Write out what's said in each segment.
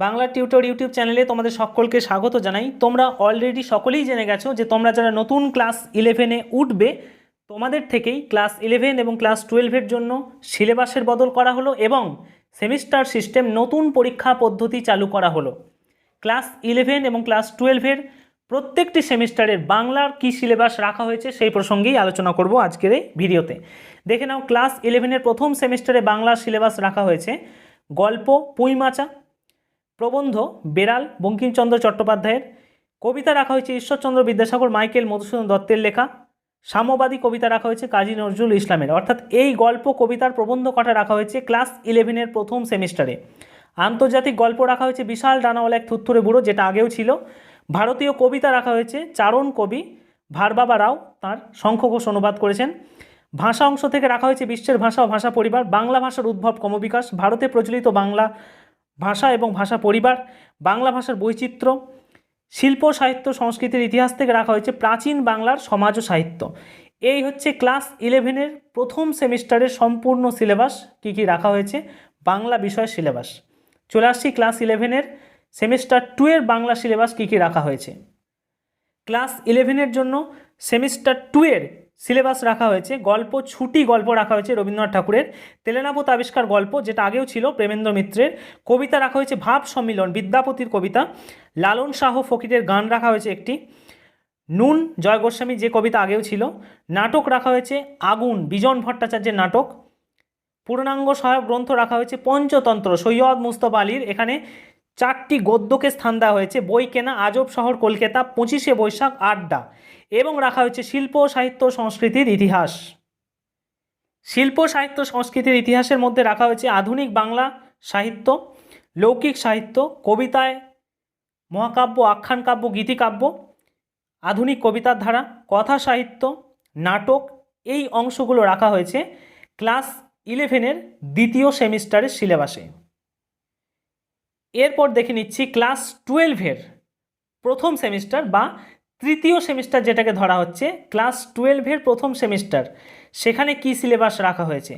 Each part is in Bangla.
বাংলা টিউটর ইউটিউব চ্যানেলে তোমাদের সকলকে স্বাগত জানাই। তোমরা অলরেডি সকলেই জেনে গেছো যে তোমরা যারা নতুন ক্লাস ইলেভেনে উঠবে, তোমাদের থেকেই ক্লাস ইলেভেন এবং ক্লাস টুয়েলভের জন্য সিলেবাসের বদল করা হলো এবং সেমিস্টার সিস্টেম নতুন পরীক্ষা পদ্ধতি চালু করা হলো। ক্লাস ইলেভেন এবং ক্লাস টুয়েলভের প্রত্যেকটি সেমিস্টারের বাংলার কী সিলেবাস রাখা হয়েছে সেই প্রসঙ্গেই আলোচনা করব আজকের এই ভিডিওতে। দেখে নাও ক্লাস ইলেভেনের প্রথম সেমিস্টারে বাংলার সিলেবাস রাখা হয়েছে। গল্প পুঁইমাচা প্রবন্ধ বেড়াল বঙ্কিমচন্দ্র চট্টোপাধ্যায়ের। কবিতা রাখা হয়েছে ঈশ্বরচন্দ্র বিদ্যাসাগর, মাইকেল মধুসূদন দত্তের লেখা। সাম্যবাদী কবিতা রাখা হয়েছে কাজী নজরুল ইসলামের। অর্থাৎ এই গল্প, কবিতার প্রবন্ধ কটা রাখা হয়েছে ক্লাস ইলেভেনের প্রথম সেমিস্টারে। আন্তর্জাতিক গল্প রাখা হয়েছে বিশাল ডানাওয়ালা এক থুত্থুরে বুড়ো, যেটা আগেও ছিল। ভারতীয় কবিতা রাখা হয়েছে চারণ কবি ভারবাবা রাও, তাঁর শঙ্খঘোষ অনুবাদ করেছেন। ভাষা অংশ থেকে রাখা হয়েছে বিশ্বের ভাষা ও ভাষা পরিবার। বাংলা ভাষার উদ্ভব কমবিকাশ ভারতে প্রচলিত বাংলা ভাষা এবং ভাষা পরিবার, বাংলা ভাষার বৈচিত্র্য, শিল্প, সাহিত্য, সংস্কৃতির ইতিহাস থেকে রাখা হয়েছে প্রাচীন বাংলার সমাজ ও সাহিত্য। এই হচ্ছে ক্লাস ইলেভেনের প্রথম সেমিস্টারের সম্পূর্ণ সিলেবাস, কী কী রাখা হয়েছে? বাংলা বিষয়ের সিলেবাস। চলে আসছি ক্লাস ইলেভেনের সেমিস্টার টু এর বাংলা সিলেবাস কী কী রাখা হয়েছে? ক্লাস ইলেভেনের জন্য সেমিস্টার টু এর সিলেবাস রাখা হয়েছে, গল্প, ছুটি গল্প রাখা হয়েছে রবীন্দ্রনাথ ঠাকুরের। তেলেনাপত আবিষ্কার গল্প, যেটা আগেও ছিল প্রেমেন্দ্র মিত্রের। কবিতা রাখা হয়েছে ভাব সম্মিলন, বিদ্যাপতির কবিতা। লালন শাহ ফকিরের গান রাখা হয়েছে একটি। নুন, জয় গোস্বামী যে কবিতা আগেও ছিল। নাটক রাখা হয়েছে আগুন, বিজন ভট্টাচার্যের নাটক। পূর্ণাঙ্গ সহায়ক গ্রন্থ রাখা হয়েছে পঞ্চতন্ত্র, সৈয়দ মুস্তফা আলীর। এখানে চারটি গদ্যকে স্থান দেওয়া হয়েছে। বই কেনা আজব শহর কলকাতা, পঁচিশে বৈশাখ, আড্ডা। এবং রাখা হয়েছে শিল্প, সাহিত্য, সংস্কৃতির ইতিহাস। শিল্প, সাহিত্য, সংস্কৃতির ইতিহাসের মধ্যে রাখা হয়েছে আধুনিক বাংলা সাহিত্য, লৌকিক সাহিত্য, কবিতায় মহাকাব্য, আখ্যান কাব্য গীতিকাব্য আধুনিক কবিতার ধারা, কথা সাহিত্য, নাটক, এই অংশগুলো রাখা হয়েছে ক্লাস ইলেভেনের দ্বিতীয় সেমিস্টারের সিলেবাসে। এরপর দেখে নিচ্ছি ক্লাস টুয়েলভের প্রথম সেমিস্টার বা তৃতীয় সেমিস্টার যেটাকে ধরা হচ্ছে, ক্লাস টুয়েলভের প্রথম সেমিস্টার। সেখানে কি সিলেবাস রাখা হয়েছে?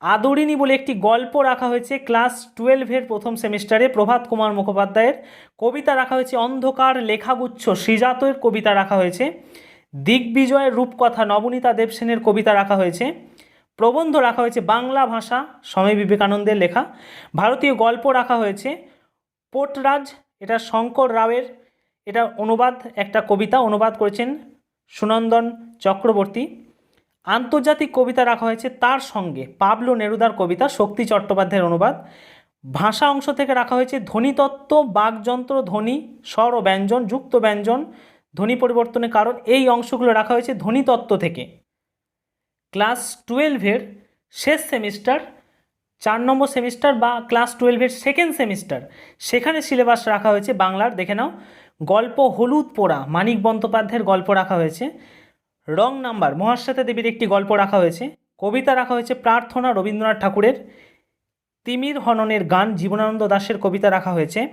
আদরিনী বলে একটি গল্প রাখা হয়েছে, ক্লাস টুয়েলভের প্রথম সেমিস্টারে প্রভাত কুমার মুখোপাধ্যায়ের। কবিতা রাখা হয়েছে, অন্ধকার লেখাগুচ্ছ শ্রীজাতের কবিতা রাখা হয়েছে। দিগ্বিজয়ের রূপকথা নবনীতা দেবসেনের কবিতা রাখা হয়েছে। প্রবন্ধ রাখা হয়েছে বাংলা ভাষা, স্বামী বিবেকানন্দের লেখা। ভারতীয় গল্প রাখা হয়েছে। পোটরাজ, এটা শঙ্কর রাওয়ের, এটা অনুবাদ, একটা কবিতা অনুবাদ করেছেন সুনন্দন চক্রবর্তী। আন্তর্জাতিক কবিতা রাখা হয়েছে তার সঙ্গে, পাবলো নেরুদার কবিতা, শক্তি চট্টোপাধ্যায়ের অনুবাদ। ভাষা অংশ থেকে রাখা হয়েছে ধ্বনিতত্ত্ব, বাকযন্ত্র, ধ্বনি, স্বর ও ব্যঞ্জন, যুক্ত ব্যঞ্জন, ধ্বনি পরিবর্তনের কারণ, এই অংশগুলো রাখা হয়েছে ধ্বনিতত্ত্ব থেকে। ক্লাস টুয়েলভের শেষ সেমিস্টার চার নম্বর সেমিস্টার বা ক্লাস টুয়েলভের সেকেন্ড সেমিস্টার। সেখানে সিলেবাস রাখা হয়েছে বাংলার, দেখে নাও। গল্প হলুদ পোড়া, মানিক বন্দ্যোপাধ্যায়ের গল্প রাখা হয়েছে। রং নাম্বার, মহাশ্বেতা দেবীর একটি গল্প রাখা হয়েছে। কবিতা রাখা হয়েছে প্রার্থনা রবীন্দ্রনাথ ঠাকুরের। তিমির হননের গান জীবনানন্দ দাশের কবিতা রাখা হয়েছে।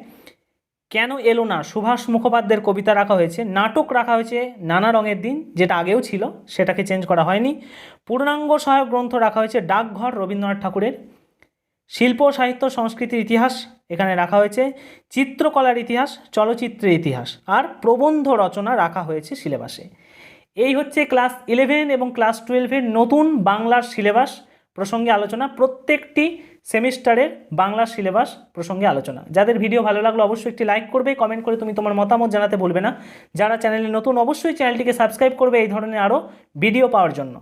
কেন এলো না সুভাষ মুখোপাধ্যায়ের কবিতা রাখা হয়েছে। নাটক রাখা হয়েছে নানা রঙের দিন, যেটা আগেও ছিল, সেটাকে চেঞ্জ করা হয়নি। পূর্ণাঙ্গ সহায়ক গ্রন্থ রাখা হয়েছে ডাকঘর রবীন্দ্রনাথ ঠাকুরের। শিল্প, সাহিত্য, সংস্কৃতির ইতিহাস এখানে রাখা হয়েছে, চিত্রকলার ইতিহাস, চলচ্চিত্রের ইতিহাস, আর প্রবন্ধ রচনা রাখা হয়েছে সিলেবাসে। এই হচ্ছে ক্লাস ইলেভেন এবং ক্লাস টুয়েলভের নতুন বাংলার সিলেবাস প্রসঙ্গে আলোচনা, প্রত্যেকটি সেমিস্টারের বাংলার সিলেবাস প্রসঙ্গে আলোচনা। যাদের ভিডিও ভালো লাগল অবশ্যই একটি লাইক করবে কমেন্ট করে তুমি তোমার মতামত জানাতে ভুলবে না। যারা চ্যানেলে নতুন অবশ্যই চ্যানেলটিকে সাবস্ক্রাইব করবে, এই ধরনের আরও ভিডিও পাওয়ার জন্য।